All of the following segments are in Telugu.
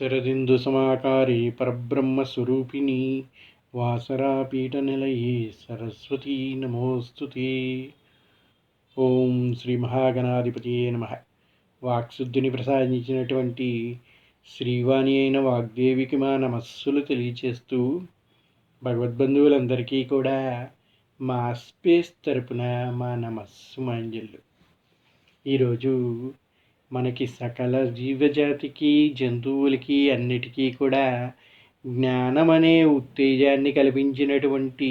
శరదిందు సమాకారి పరబ్రహ్మస్వరూపిణి వాసరాపీఠ నిలయే సరస్వతి నమోస్తుతి ఓం శ్రీ మహాగణాధిపతి నమ. వాక్శుద్ధిని ప్రసాదించినటువంటి శ్రీవాణి అయిన వాగ్దేవికి మా నమస్సులు తెలియచేస్తూ భగవద్బంధువులందరికీ కూడా మా స్పేస్ తరపున మా నమస్సు మాంజల్లు. ఈరోజు మనకి సకల జీవజాతికి జంతువులకి అన్నిటికీ కూడా జ్ఞానం అనే ఉత్తేజాన్ని కల్పించినటువంటి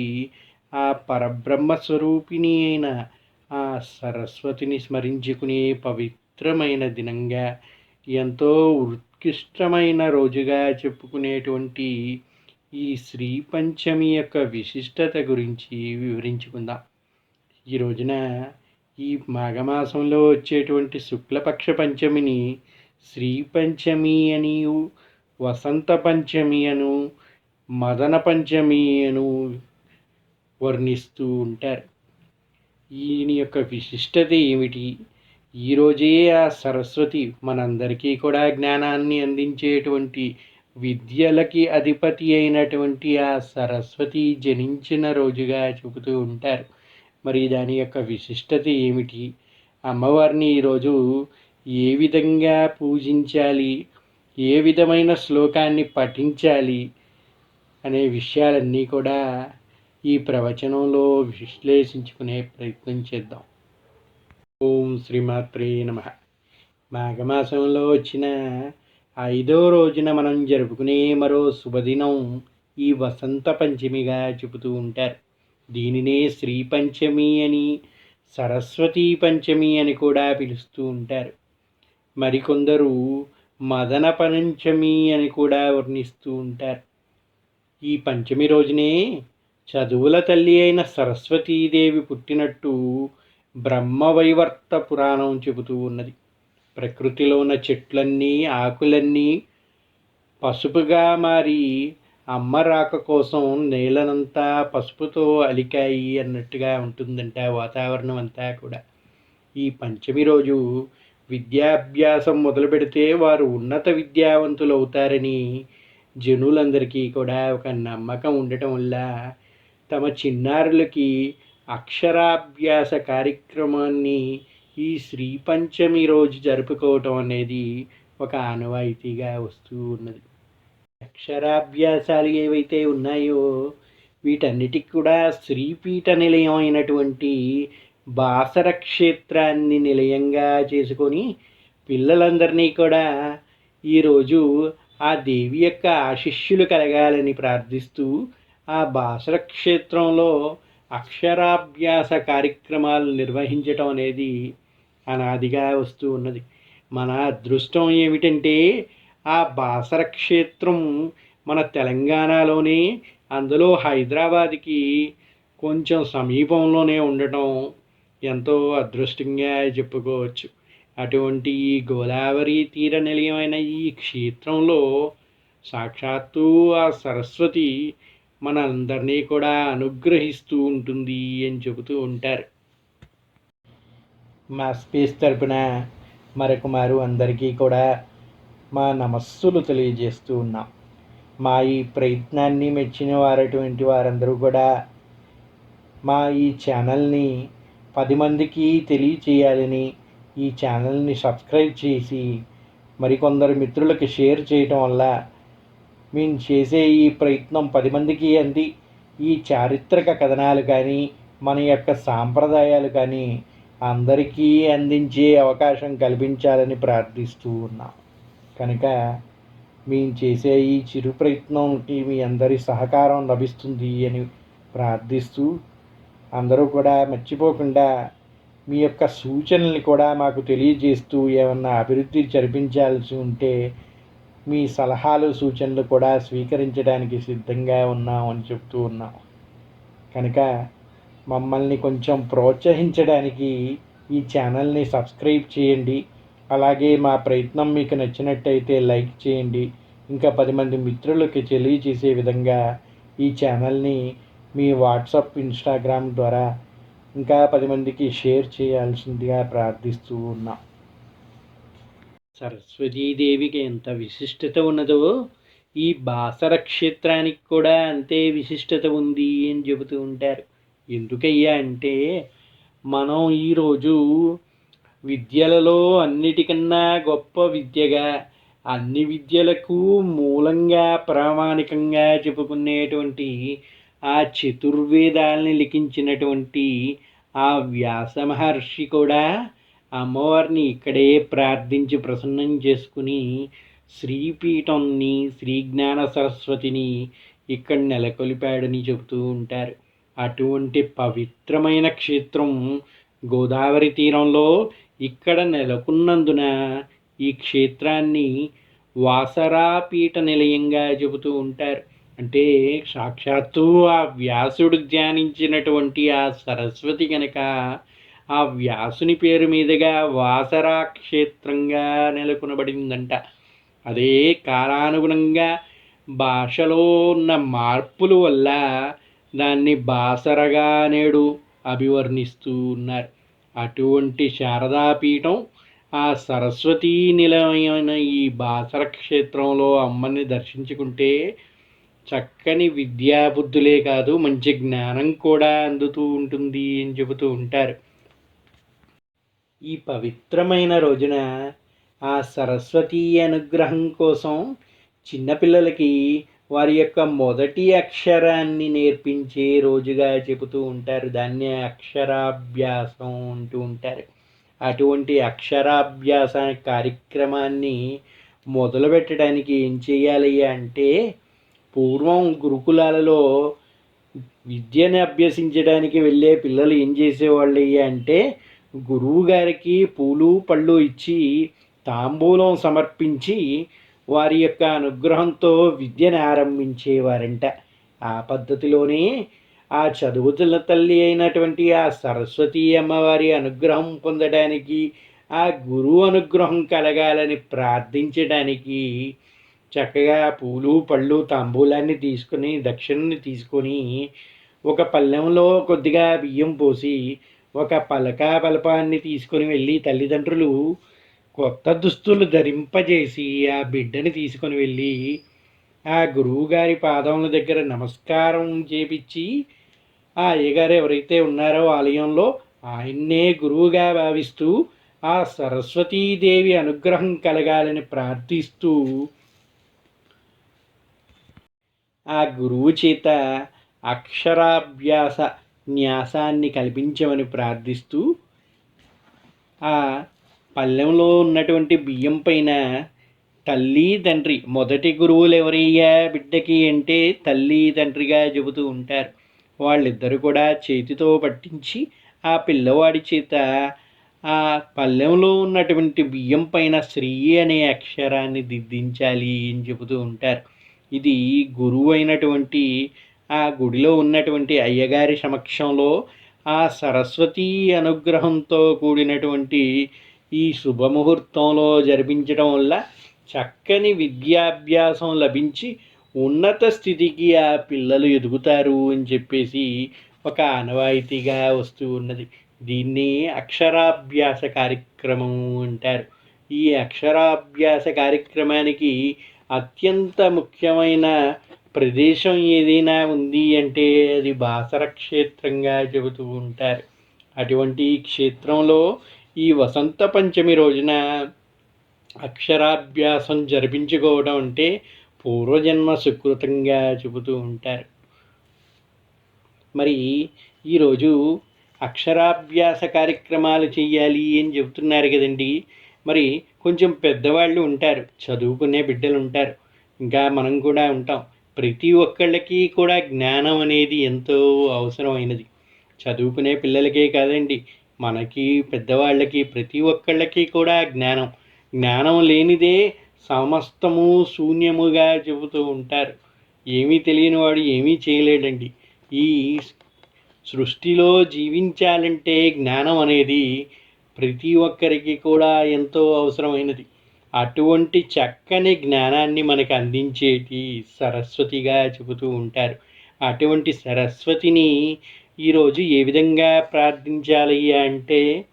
ఆ పరబ్రహ్మ స్వరూపిణి అయిన ఆ సరస్వతిని స్మరించుకునే పవిత్రమైన దినంగా ఎంతో ఉత్కృష్టమైన రోజుగా చెప్పుకునేటువంటి ఈ శ్రీ పంచమి యొక్క విశిష్టత గురించి వివరించుకుందాం. ఈ రోజున ఈ మాఘమాసంలో వచ్చేటువంటి శుక్లపక్ష పంచమిని శ్రీ పంచమి అని వసంత పంచమి అను మదన పంచమి అను వర్ణిస్తూ ఉంటారు. ఈయన యొక్క విశిష్టత ఏమిటి? ఈరోజే ఆ సరస్వతి మనందరికీ కూడా జ్ఞానాన్ని అందించేటువంటి విద్యలకి అధిపతి అయినటువంటి ఆ సరస్వతి జనించిన రోజుగా చెబుతూ ఉంటారు. మరి దాని యొక్క విశిష్టత ఏమిటి? అమ్మవారిని ఈరోజు ఏ విధంగా పూజించాలి? ఏ విధమైన శ్లోకాన్ని పఠించాలి? అనే విషయాలన్నీ కూడా ఈ ప్రవచనంలో విశ్లేషించుకునే ప్రయత్నం చేద్దాం. ఓం శ్రీమాత్రే నమ. మాఘమాసంలో వచ్చిన ఐదో రోజున మనం జరుపుకునే మరో శుభదినం ఈ వసంత పంచమిగా చెబుతూ ఉంటారు. దీనినే శ్రీ పంచమి అని సరస్వతీ పంచమి అని కూడా పిలుస్తూ ఉంటారు. మరికొందరు మదన పంచమి అని కూడా వర్ణిస్తూ ఉంటారు. ఈ పంచమి రోజునే చదువుల తల్లి అయిన సరస్వతీదేవి పుట్టినట్టు బ్రహ్మవైవర్త పురాణం చెబుతూ ఉన్నది. ప్రకృతిలో ఉన్న చెట్లన్నీ ఆకులన్నీ పసుపుగా మారి అమ్మ రాక కోసం నేలనంతా పసుపుతో అలికాయి అన్నట్టుగా ఉంటుందంట వాతావరణం అంతా కూడా. ఈ పంచమి రోజు విద్యాభ్యాసం మొదలు పెడితే వారు ఉన్నత విద్యావంతులు అవుతారని జనులందరికీ కూడా ఒక నమ్మకం ఉండటం వల్ల తమ చిన్నారులకి అక్షరాభ్యాస కార్యక్రమాన్ని ఈ శ్రీ పంచమి రోజు జరుపుకోవటం అనేది ఒక ఆనవాయితీగా వస్తూ ఉన్నది. అక్షరాభ్యాసాలు ఏవైతే ఉన్నాయో వీటన్నిటికి కూడా శ్రీపీఠ నిలయం అయినటువంటి బాసర క్షేత్రాన్ని నిలయంగా చేసుకొని పిల్లలందరినీ కూడా ఈరోజు ఆ దేవి యొక్క ఆశిష్యులు కలగాలని ప్రార్థిస్తూ ఆ బాసర క్షేత్రంలో అక్షరాభ్యాస కార్యక్రమాలు నిర్వహించటం అనేది అనాదిగా వస్తూ ఉన్నది. మన అదృష్టం ఏమిటంటే ఆ బాసర క్షేత్రం మన తెలంగాణలోనే అందులో హైదరాబాద్కి కొంచెం సమీపంలోనే ఉండటం ఎంతో అదృష్టంగా చెప్పుకోవచ్చు. అటువంటి ఈ గోదావరి తీర నిలయమైన ఈ క్షేత్రంలో సాక్షాత్తు ఆ సరస్వతి మనందరినీ కూడా అనుగ్రహిస్తూ ఉంటుంది అని చెబుతూ ఉంటారు. మా స్పేస్ తరపున మరొక మారు అందరికీ కూడా మా నమస్సులు తెలియజేస్తూ ఉన్నాం. మా ఈ ప్రయత్నాన్ని మెచ్చిన వారటువంటి వారందరూ కూడా మా ఈ ఛానల్ని పది మందికి తెలియచేయాలని ఈ ఛానల్ని సబ్స్క్రైబ్ చేసి మరికొందరు మిత్రులకు షేర్ చేయటం వల్ల మేము చేసే ఈ ప్రయత్నం పది మందికి అంది. ఈ చారిత్రక కథనాలు కానీ మన యొక్క సాంప్రదాయాలు కానీ అందరికీ అందించే అవకాశం కల్పించాలని ప్రార్థిస్తూ ఉన్నాం. కనుక మేము చేసే ఈ చిరు ప్రయత్నంకి మీ అందరి సహకారం లభిస్తుంది అని ప్రార్థిస్తూ అందరూ కూడా మర్చిపోకుండా మీ యొక్క సూచనల్ని కూడా మాకు తెలియజేస్తూ ఏమన్నా అభివృద్ధి జరిపించాల్సి ఉంటే మీ సలహాలు సూచనలు కూడా స్వీకరించడానికి సిద్ధంగా ఉన్నాం అని చెప్తూ ఉన్నాం. కనుక మమ్మల్ని కొంచెం ప్రోత్సహించడానికి ఈ ఛానల్ని సబ్స్క్రైబ్ చేయండి. అలాగే మా ప్రయత్నం మీకు నచ్చినట్టయితే లైక్ చేయండి. ఇంకా పది మంది మిత్రులకి తెలియజేసే విధంగా ఈ ఛానల్ని మీ వాట్సాప్ ఇన్స్టాగ్రామ్ ద్వారా ఇంకా పది మందికి షేర్ చేయాల్సిందిగా ప్రార్థిస్తూ ఉన్నాం. సరస్వతీదేవికి ఎంత విశిష్టత ఉన్నదో ఈ బాసర క్షేత్రానికి కూడా అంతే విశిష్టత ఉంది అని చెబుతూ ఉంటారు. ఎందుకయ్యా అంటే మనం ఈరోజు విద్యలలో అన్నిటికన్నా గొప్ప విద్యగా అన్ని విద్యలకు మూలంగా ప్రామాణికంగా చెప్పుకునేటువంటి ఆ చతుర్వేదాలని లిఖించినటువంటి ఆ వ్యాస మహర్షి కూడా అమ్మవారిని ఇక్కడే ప్రార్థించి ప్రసన్నం చేసుకుని శ్రీపీఠంని శ్రీజ్ఞాన సరస్వతిని ఇక్కడ నెలకొల్పాడని చెబుతూ ఉంటారు. అటువంటి పవిత్రమైన క్షేత్రం గోదావరి తీరంలో ఇక్కడ నెలకొన్నందున ఈ క్షేత్రాన్ని వాసరాపీఠ నిలయంగా చెబుతూ ఉంటారు. అంటే సాక్షాత్తు ఆ వ్యాసుడు ధ్యానించినటువంటి ఆ సరస్వతి కనుక ఆ వ్యాసుని పేరు మీదుగా వాసరా క్షేత్రంగా నెలకొనబడిందంట. అదే కాలానుగుణంగా భాషలో ఉన్న మార్పుల వల్ల దాన్ని బాసరగా నేడు అభివర్ణిస్తూ ఉన్నారు. అటువంటి శారదాపీఠం ఆ సరస్వతీ నిలయమైన ఈ బాసర క్షేత్రంలో అమ్మని దర్శించుకుంటే చక్కని విద్యాబుద్ధులే కాదు మంచి జ్ఞానం కూడా అందుతూ ఉంటుంది అని చెబుతూ ఉంటారు. ఈ పవిత్రమైన రోజున ఆ సరస్వతీ అనుగ్రహం కోసం చిన్నపిల్లలకి వారి యొక్క మొదటి అక్షరాన్ని నేర్పించే రోజుగా చెబుతూ ఉంటారు దాన్నే అక్షరాభ్యాసం అంటూ ఉంటారు. అటువంటి అక్షరాభ్యాస కార్యక్రమాన్ని మొదలుపెట్టడానికి ఏం చేయాలి అంటే పూర్వం గురుకులాలలో విద్యను అభ్యసించడానికి వెళ్ళే పిల్లలు ఏం చేసేవాళ్ళు అంటే గురువు గారికి పూలు పళ్ళు ఇచ్చి తాంబూలం సమర్పించి వారి యొక్క అనుగ్రహంతో విద్యను ఆరంభించేవారంట. ఆ పద్ధతిలోనే ఆ చదువుతున్న తల్లి అయినటువంటి ఆ సరస్వతీ అమ్మవారి అనుగ్రహం పొందడానికి ఆ గురువు అనుగ్రహం కలగాలని ప్రార్థించడానికి చక్కగా పూలు పళ్ళు తాంబూలాన్ని తీసుకొని దక్షిణని తీసుకొని ఒక పళ్ళెంలో కొద్దిగా బియ్యం పోసి ఒక పలక పలపాన్ని తీసుకొని వెళ్ళి తల్లిదండ్రులు కొత్త దుస్తులు ధరింపజేసి ఆ బిడ్డని తీసుకొని వెళ్ళి ఆ గురువుగారి పాదముల దగ్గర నమస్కారం చేపించి ఆ అయ్యగారు ఎవరైతే ఉన్నారో ఆలయంలో ఆయన్నే గురువుగా భావిస్తూ ఆ సరస్వతీదేవి అనుగ్రహం కలగాలని ప్రార్థిస్తూ ఆ గురువు చేత అక్షరాభ్యాస న్యాసాన్ని కల్పించమని ప్రార్థిస్తూ ఆ పళ్ళెంలో ఉన్నటువంటి బియ్యం పైన తల్లి తండ్రి మొదటి గురువులు ఎవరయ్యా బిడ్డకి అంటే తల్లి తండ్రిగా చెబుతూ ఉంటారు. వాళ్ళిద్దరు కూడా చేతితో పట్టించి ఆ పిల్లవాడి చేత ఆ పళ్ళెంలో ఉన్నటువంటి బియ్యం పైన శ్రీ అనే అక్షరాన్ని దిద్దించాలి అని చెబుతూ ఉంటారు. ఇది గురువు అయినటువంటి ఆ గుడిలో ఉన్నటువంటి అయ్యగారి సమక్షంలో ఆ సరస్వతీ అనుగ్రహంతో కూడినటువంటి ఈ శుభముహూర్తంలో జరిపించడం వల్ల చక్కని విద్యాభ్యాసం లభించి ఉన్నత స్థితికి ఆ పిల్లలు ఎదుగుతారు అని చెప్పేసి ఒక ఆనవాయితీగా వస్తూ ఉన్నది. దీన్ని అక్షరాభ్యాస కార్యక్రమం అంటారు. ఈ అక్షరాభ్యాస కార్యక్రమానికి అత్యంత ముఖ్యమైన ప్రదేశం ఏదైనా ఉంది అంటే అది బాసర క్షేత్రంగా చెబుతూ ఉంటారు. అటువంటి క్షేత్రంలో ఈ వసంత పంచమి రోజున అక్షరాభ్యాసం జరిపించుకోవడం అంటే పూర్వజన్మ సుకృతంగా చెబుతూ ఉంటారు. మరి ఈరోజు అక్షరాభ్యాస కార్యక్రమాలు చేయాలి అని చెబుతున్నారు కదండి. మరి కొంచెం పెద్దవాళ్ళు ఉంటారు చదువుకునే బిడ్డలు ఉంటారు ఇంకా మనం కూడా ఉంటాం. ప్రతి ఒక్కళ్ళకి కూడా జ్ఞానం అనేది ఎంతో అవసరమైనది. చదువుకునే పిల్లలకే కాదండి మనకి పెద్దవాళ్ళకి ప్రతి ఒక్కళ్ళకి కూడా జ్ఞానం. జ్ఞానం లేనిదే సమస్తము శూన్యముగా చెబుతూ ఉంటారు. ఏమీ తెలియని వాడు ఏమీ చేయలేడండి. ఈ సృష్టిలో జీవించాలంటే జ్ఞానం అనేది ప్రతి ఒక్కరికి కూడా ఎంతో అవసరమైనది. అటువంటి చక్కని జ్ఞానాన్ని మనకు అందించేటి సరస్వతిగా చెబుతూ ఉంటారు. అటువంటి సరస్వతిని ఈరోజు ఏ విధంగా ప్రార్థించాలి అంటే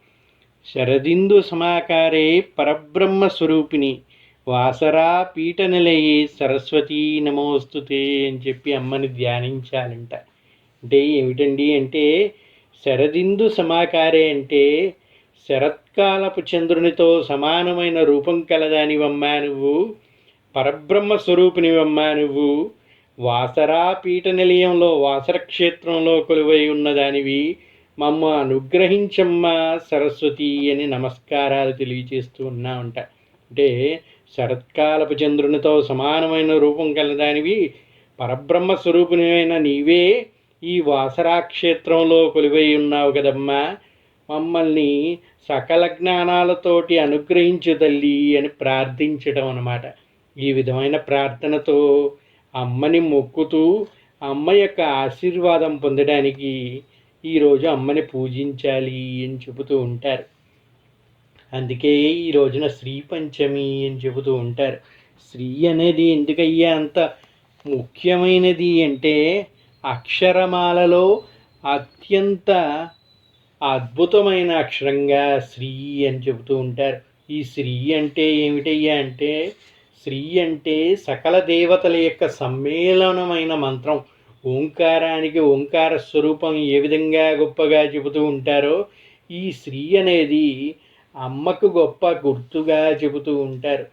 శరదిందు సమాకారే పరబ్రహ్మ స్వరూపిణి వాసరా పీఠ నిలయే సరస్వతీ నమోస్తుతే అని చెప్పి అమ్మని ధ్యానించాలంట. అంటే ఏమిటండి అంటే శరదిందు సమాకారే అంటే శరత్కాలపు చంద్రునితో సమానమైన రూపం కలదానివమ్మా నువ్వు పరబ్రహ్మ స్వరూపినివమ్మా నువ్వు వాసరా పీఠ నిలయంలో వాసర క్షేత్రంలో కొలువై ఉన్నదానివి మమ్మ అనుగ్రహించమ్మా సరస్వతి అని నమస్కారాలు తెలియచేస్తూ ఉన్నామంట అంటే శరత్కాలపు చంద్రునితో సమానమైన రూపం కలదానివి పరబ్రహ్మ స్వరూపిణమైన నీవే ఈ వాసరా క్షేత్రంలో కొలువై ఉన్నావు కదమ్మా. మమ్మల్ని సకల జ్ఞానాలతోటి అనుగ్రహించు తల్లి అని ప్రార్థించడం అన్నమాట. ఈ విధమైన ప్రార్థనతో అమ్మని మొక్కుతూ అమ్మ యొక్క ఆశీర్వాదం పొందడానికి ఈరోజు అమ్మని పూజించాలి అని చెబుతూ ఉంటారు. అందుకే ఈ రోజున శ్రీ పంచమి అని చెబుతూ ఉంటారు. శ్రీ అనేది ఎందుకయ్యా అంత ముఖ్యమైనది అంటే అక్షరమాలలో అత్యంత అద్భుతమైన అక్షరంగా శ్రీ అని చెబుతూ ఉంటారు. ఈ శ్రీ అంటే ఏమిటయ్యా అంటే శ్రీ అంటే సకల దేవతల యొక్క సమ్మేళనమైన మంత్రం. ఓంకారానికి ఓంకార స్వరూపం ఏ విధంగా గొప్పగా చెబుతూ ఉంటారో ఈ శ్రీ అనేది అమ్మకు గొప్ప గుర్తుగా చెబుతూ ఉంటారు.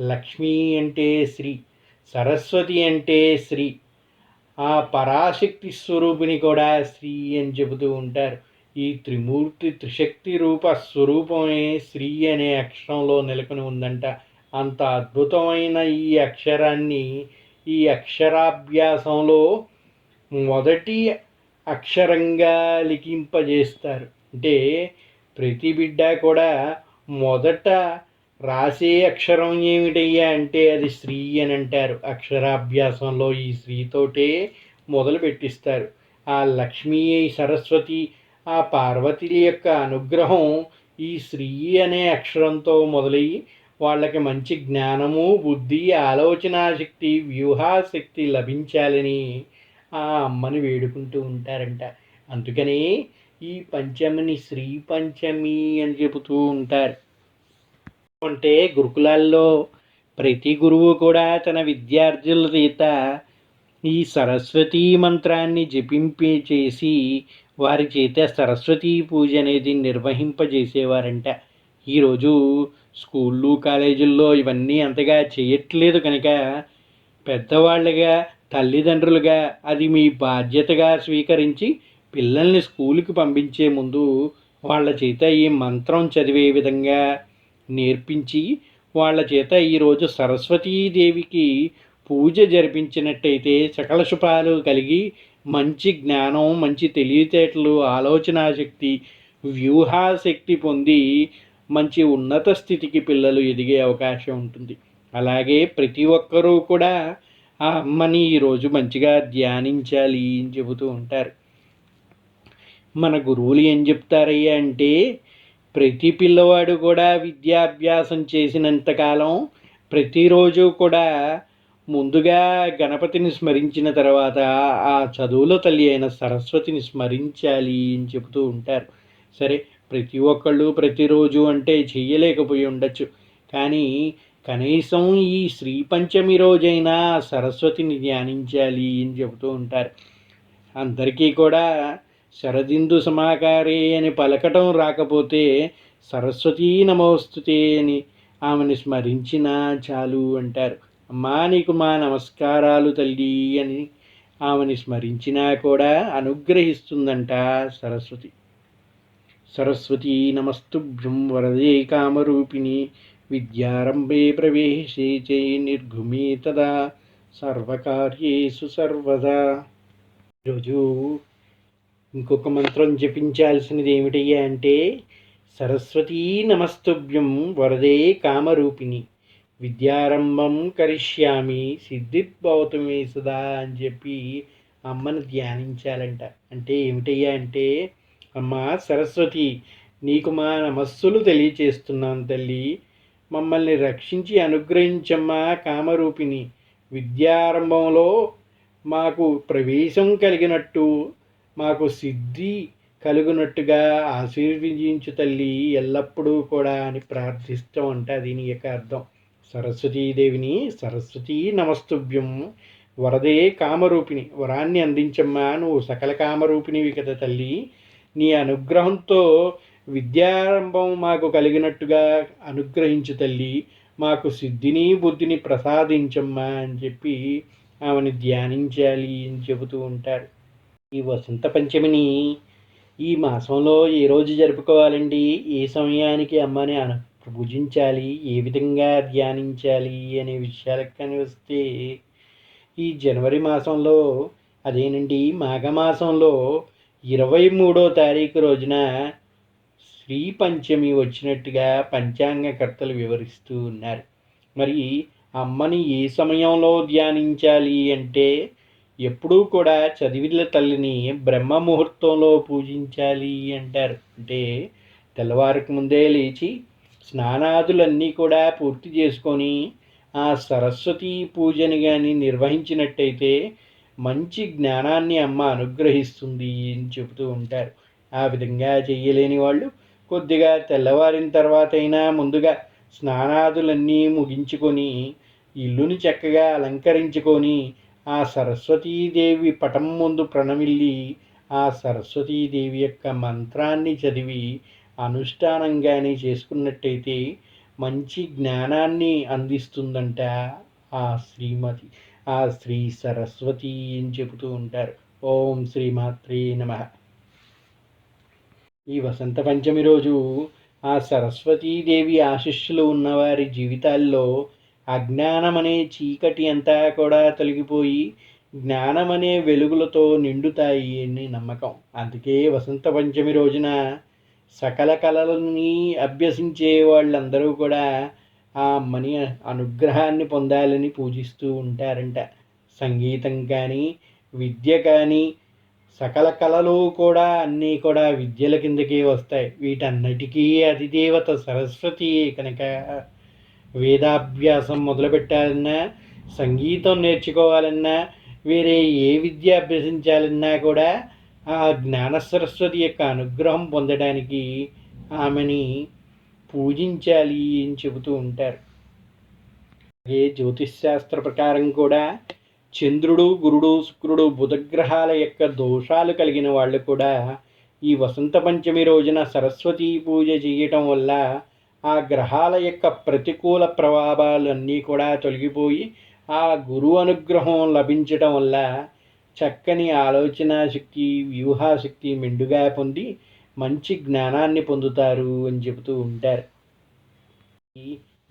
లక్ష్మి అంటే శ్రీ సరస్వతి అంటే శ్రీ ఆ పరాశక్తి స్వరూపిణి కూడా శ్రీ అని చెబుతూ ఉంటారు. ఈ త్రిమూర్తి త్రిశక్తి రూప స్వరూపమే శ్రీ అనే అక్షరంలో నెలకొని ఉందంట. అంత అద్భుతమైన ఈ అక్షరాన్ని ఈ అక్షరాభ్యాసంలో మొదటి అక్షరంగా లిఖింపజేస్తారు. అంటే ప్రతి బిడ్డ కూడా మొదట రాసే అక్షరం ఏమిటయ్యా అంటే అది శ్రీ అని అంటారు. అక్షరాభ్యాసంలో ఈ శ్రీతోటే మొదలు పెట్టిస్తారు. ఆ లక్ష్మీ సరస్వతి ఆ పార్వతి యొక్క అనుగ్రహం ఈ శ్రీ అనే అక్షరంతో మొదలయ్యి వాళ్ళకి మంచి జ్ఞానము బుద్ధి ఆలోచన శక్తి వ్యూహాశక్తి లభించాలని ఆ అమ్మని వేడుకుంటూ ఉంటారంట. అందుకని ఈ పంచమిని శ్రీ పంచమి అని చెబుతూ ఉంటారు. అంటే గురుకులాల్లో ప్రతి గురువు కూడా తన విద్యార్థుల చేత ఈ సరస్వతీ మంత్రాన్ని జపింపి చేసి వారి చేత సరస్వతీ పూజ అనేది నిర్వహింపజేసేవారంట. ఈరోజు స్కూళ్ళు కాలేజీల్లో ఇవన్నీ అంతగా చేయట్లేదు కనుక పెద్దవాళ్ళుగా తల్లిదండ్రులుగా అది మీ బాధ్యతగా స్వీకరించి పిల్లల్ని స్కూలుకి పంపించే ముందు వాళ్ళ చేత ఈ మంత్రం చదివే విధంగా నేర్పించి వాళ్ళ చేత ఈరోజు సరస్వతీదేవికి పూజ జరిపించినట్టయితే సకల శుభాలు కలిగి మంచి జ్ఞానం మంచి తెలివితేటలు ఆలోచనా శక్తి వ్యూహాశక్తి పొంది మంచి ఉన్నత స్థితికి పిల్లలు ఎదిగే అవకాశం ఉంటుంది. అలాగే ప్రతి ఒక్కరూ కూడా ఆ అమ్మని ఈరోజు మంచిగా ధ్యానించాలి అని చెబుతూ ఉంటారు. మన గురువులు ఏం చెప్తారయ్యా అంటే ప్రతి పిల్లవాడు కూడా విద్యాభ్యాసం చేసినంతకాలం ప్రతిరోజు కూడా ముందుగా గణపతిని స్మరించిన తర్వాత ఆ చదువుల తల్లి అయిన సరస్వతిని స్మరించాలి అని చెబుతూ ఉంటారు. సరే ప్రతి ఒక్కళ్ళు ప్రతిరోజు అంటే చేయలేకపోయి ఉండొచ్చు. కానీ కనీసం ఈ శ్రీ పంచమి రోజైనా సరస్వతిని ధ్యానించాలి అని చెబుతూ ఉంటారు. అందరికీ కూడా శరదిందు సమాకారే అని పలకటం రాకపోతే సరస్వతీ నమోస్తుతే అని ఆమెను స్మరించినా చాలు అంటారు. అమ్మా నీకు మా నమస్కారాలు తల్లి అని ఆమెని స్మరించినా కూడా అనుగ్రహిస్తుందంట సరస్వతి. సరస్వతీ నమస్తుభ్యం వరదే కామరూపిణి విద్యారంభే ప్రవేశే చే నిర్ఘుమే తదా సర్వకార్యేషు సర్వదా. ఈరోజు ఇంకొక మంత్రం జపించాల్సినది ఏమిటయ్యా అంటే సరస్వతీ నమస్తుభ్యం వరదే కామరూపిణి. విద్యారంభం కరిష్యామి సిద్ధిర్భవతు మీ సుధా అని చెప్పి అమ్మను ధ్యానించాలంట. అంటే ఏమిటయ్యా అంటే అమ్మ సరస్వతి నీకు మా నమస్సులు తెలియచేస్తున్నాను తల్లి. మమ్మల్ని రక్షించి అనుగ్రహించమ్మా కామరూపిణి. విద్యారంభంలో మాకు ప్రవేశం కలిగినట్టు మాకు సిద్ధి కలుగునట్టుగా ఆశీర్వదించు తల్లి ఎల్లప్పుడూ కూడా అని ప్రార్థిస్తూ ఉంటా దీని యొక్క అర్థం. సరస్వతీదేవిని సరస్వతీ నమస్తుభ్యం. వరదే కామరూపిణి. వరాన్ని అందించమ్మా. నువ్వు సకల కామరూపిణివి కదా తల్లి. నీ అనుగ్రహంతో విద్యారంభం మాకు కలిగినట్టుగా అనుగ్రహించు తల్లి. మాకు సిద్ధిని బుద్ధిని ప్రసాదించమ్మా అని చెప్పి ఆమెను ధ్యానించాలి అని చెబుతూ ఉంటారు ఈ వసంత పంచమిని ఈ మాసంలో ఏ రోజు జరుపుకోవాలండి? ఏ సమయానికి అమ్మని అను పూజించాలి ఏ విధంగా ధ్యానించాలి అనే విషయాలకు కానీ వస్తే ఈ జనవరి మాసంలో అదేనండి మాఘమాసంలో ఇరవై మూడో తారీఖు రోజున శ్రీ పంచమి వచ్చినట్టుగా పంచాంగకర్తలు వివరిస్తూ ఉన్నారు. మరి అమ్మని ఏ సమయంలో ధ్యానించాలి అంటే ఎప్పుడూ కూడా చదివిల తల్లిని బ్రహ్మ ముహూర్తంలో పూజించాలి అంటారు. అంటే తెల్లవారికి ముందే లేచి స్నానాదులన్నీ కూడా పూర్తి చేసుకొని ఆ సరస్వతీ పూజని కానీ నిర్వహించినట్టయితే మంచి జ్ఞానాన్ని అమ్మ అనుగ్రహిస్తుంది అని చెబుతూ ఉంటారు. ఆ విధంగా చేయలేని వాళ్ళు కొద్దిగా తెల్లవారిన తర్వాత అయినా ముందుగా స్నానాదులన్నీ ముగించుకొని ఇల్లుని చక్కగా అలంకరించుకొని ఆ సరస్వతీదేవి పటం ముందు ప్రణమిల్లి ఆ సరస్వతీదేవి యొక్క మంత్రాన్ని చదివి అనుష్ఠానంగానే చేసుకున్నట్టయితే మంచి జ్ఞానాన్ని అందిస్తుందంట ఆ శ్రీమతి ఆ శ్రీ సరస్వతి అని చెబుతూ ఉంటారు. ఓం శ్రీమాత్రే నమ. ఈ వసంత పంచమి రోజు ఆ సరస్వతీదేవి ఆశిష్యులు ఉన్నవారి జీవితాల్లో అజ్ఞానం అనే చీకటి అంతా కూడా తొలగిపోయి జ్ఞానం అనే వెలుగులతో నిండుతాయి అని నమ్మకం. అందుకే వసంత పంచమి రోజున సకల కళలని అభ్యసించే వాళ్ళందరూ కూడా ఆ అమ్మని అనుగ్రహాన్ని పొందాలని పూజిస్తూ ఉంటారంట. సంగీతం కానీ విద్య కానీ సకల కళలు కూడా అన్నీ కూడా విద్యల కిందకి వస్తాయి. వీటన్నిటికీ అధిదేవత సరస్వతి కనుక వేదాభ్యాసం మొదలుపెట్టాలన్నా సంగీతం నేర్చుకోవాలన్నా వేరే ఏ విద్య అభ్యసించాలన్నా కూడా ఆ జ్ఞాన సరస్వతి యొక్క అనుగ్రహం పొందడానికి ఆమెని పూజించాలి అని చెబుతూ ఉంటారు. అలాగే జ్యోతిష్శాస్త్ర ప్రకారం కూడా చంద్రుడు గురుడు శుక్రుడు బుధగ్రహాల యొక్క దోషాలు కలిగిన వాళ్ళు కూడా ఈ వసంత పంచమి రోజున సరస్వతీ పూజ చేయటం వల్ల ఆ గ్రహాల యొక్క ప్రతికూల ప్రభావాలన్నీ కూడా తొలగిపోయి ఆ గురువు అనుగ్రహం లభించటం వల్ల చక్కని ఆలోచన శక్తి వ్యూహాశక్తి మెండుగా పొంది మంచి జ్ఞానాన్ని పొందుతారు అని చెబుతూ ఉంటారు.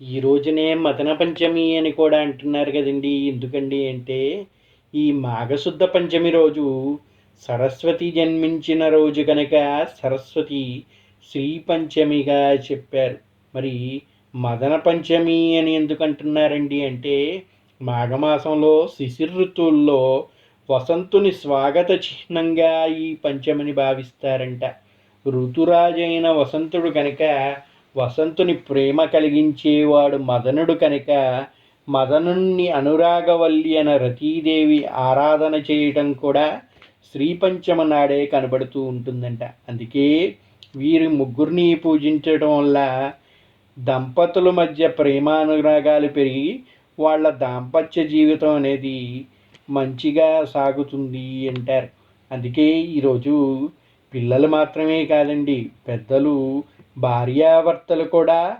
ఈ రోజునే మదన పంచమి అని కూడా అంటున్నారు కదండి. ఎందుకండి అంటే ఈ మాఘశుద్ధ పంచమి రోజు సరస్వతి జన్మించిన రోజు కనుక సరస్వతి శ్రీ పంచమిగా చెప్పారు. మరి మదన పంచమి అని ఎందుకు అంటున్నారండి అంటే మాఘమాసంలో శిశిర్ ఋతువుల్లో వసంతుని స్వాగత చిహ్నంగా ఈ పంచమిని భావిస్తారంట. ఋతురాజైన వసంతుడు కనుక వసంతుని ప్రేమ కలిగించేవాడు మదనుడు కనుక మదనుణ్ణి అనురాగవల్లి అన రతీదేవి ఆరాధన చేయటం కూడా శ్రీపంచమ నాడే కనబడుతూ ఉంటుందంట. అందుకే వీరి ముగ్గురిని పూజించడం వల్ల దంపతుల మధ్య ప్రేమానురాగాలు పెరిగి వాళ్ళ దాంపత్య జీవితం అనేది మంచిగా సాగుతుంది అంటారు. అందుకే ఈరోజు పిల్లలు మాత్రమే కాదండి పెద్దలు భార్యాభర్తలు కూడా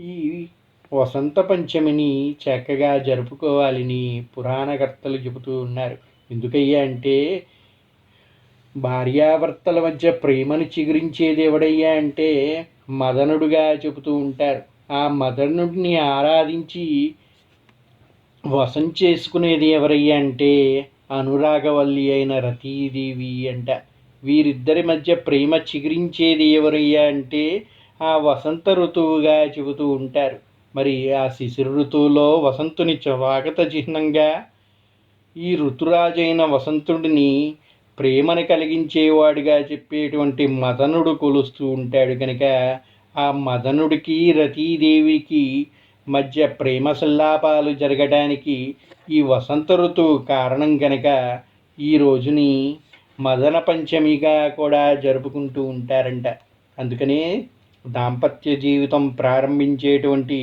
ఈ వసంత పంచమిని చక్కగా జరుపుకోవాలని పురాణకర్తలు చెబుతూ ఉన్నారు. ఎందుకయ్యా అంటే భార్యాభర్తల మధ్య ప్రేమను చిగురించేది ఎవడయ్యా అంటే మదనుడుగా చెబుతూ ఉంటారు. ఆ మదనుడిని ఆరాధించి వశం చేసుకునేది ఎవరయ్యా అంటే అనురాగవల్లి అయిన రతీదేవి అంట. వీరిద్దరి మధ్య ప్రేమ చిగురించేది ఎవరయ్యా అంటే ఆ వసంత ఋతువుగా చెబుతూ ఉంటారు. మరి ఆ శిశిర ఋతువులో వసంతుని స్వాగత చిహ్నంగా ఈ ఋతురాజైన వసంతుడిని ప్రేమను కలిగించేవాడిగా చెప్పేటువంటి మదనుడు కొలుస్తూ ఉంటాడు కనుక ఆ మదనుడికి రతీదేవికి మధ్య ప్రేమ సల్లాపాలు జరగడానికి ఈ వసంత ఋతువు కారణం కనుక ఈ రోజుని మదన పంచమిగా కూడా జరుపుకుంటూ ఉంటారంట. అందుకనే దాంపత్య జీవితం ప్రారంభించేటువంటి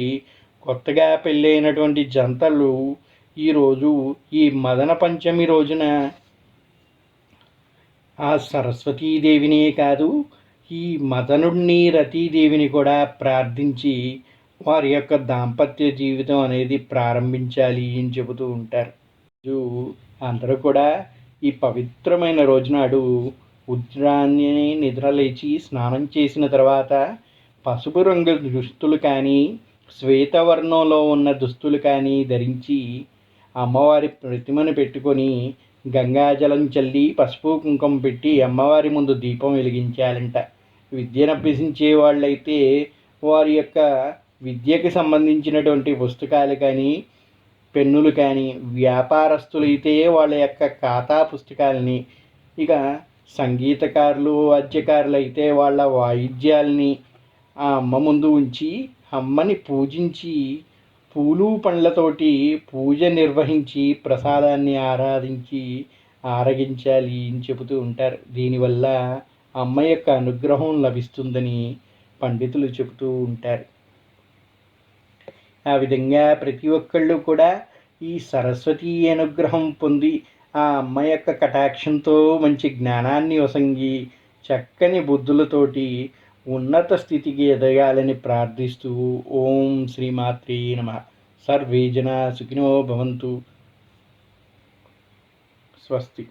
కొత్తగా పెళ్ళైనటువంటి జంతలు ఈరోజు ఈ మదన పంచమి రోజున ఆ సరస్వతీదేవినే కాదు ఈ మదనుడిని రతీదేవిని కూడా ప్రార్థించి వారి యొక్క దాంపత్య జీవితం అనేది ప్రారంభించాలి అని చెబుతూ ఉంటారు. అందరూ కూడా ఈ పవిత్రమైన రోజునాడు ఉద్రాన్ని నిద్రలేచి స్నానం చేసిన తర్వాత పసుపు రంగు దుస్తులు కానీ శ్వేతవర్ణంలో ఉన్న దుస్తులు కానీ ధరించి అమ్మవారి ప్రతిమను పెట్టుకొని గంగాజలం చల్లి పసుపు కుంకుమ పెట్టి అమ్మవారి ముందు దీపం వెలిగించాలంట. విద్యను అభ్యసించే వాళ్ళైతే వారి యొక్క విద్యకి సంబంధించినటువంటి పుస్తకాలు కానీ పెన్నులు కానీ వ్యాపారస్తులైతే వాళ్ళ యొక్క ఖాతా పుస్తకాలని ఇక సంగీతకారులు వాద్యకారులు అయితే వాళ్ళ వాయిద్యాలని ఆ అమ్మ ముందు ఉంచి అమ్మని పూజించి పూలు పండ్లతోటి పూజ నిర్వహించి ప్రసాదాన్ని ఆరాధించి ఆరగించాలి అని చెబుతూ ఉంటారు. దీనివల్ల అమ్మ యొక్క అనుగ్రహం లభిస్తుందని పండితులు చెబుతూ ఉంటారు. ఆ విధంగా ప్రతి ఒక్కళ్ళు కూడా ఈ సరస్వతి అనుగ్రహం పొంది ఆ అమ్మ యొక్క కటాక్షంతో మంచి జ్ఞానాన్ని వసంగి చక్కని బుద్ధులతోటి ఉన్నత స్థితికి ఎదగాలని ప్రార్థిస్తూ ఓం శ్రీమాత్రే నమ. సర్వేజన సుఖినో భవంతు. స్వస్తి.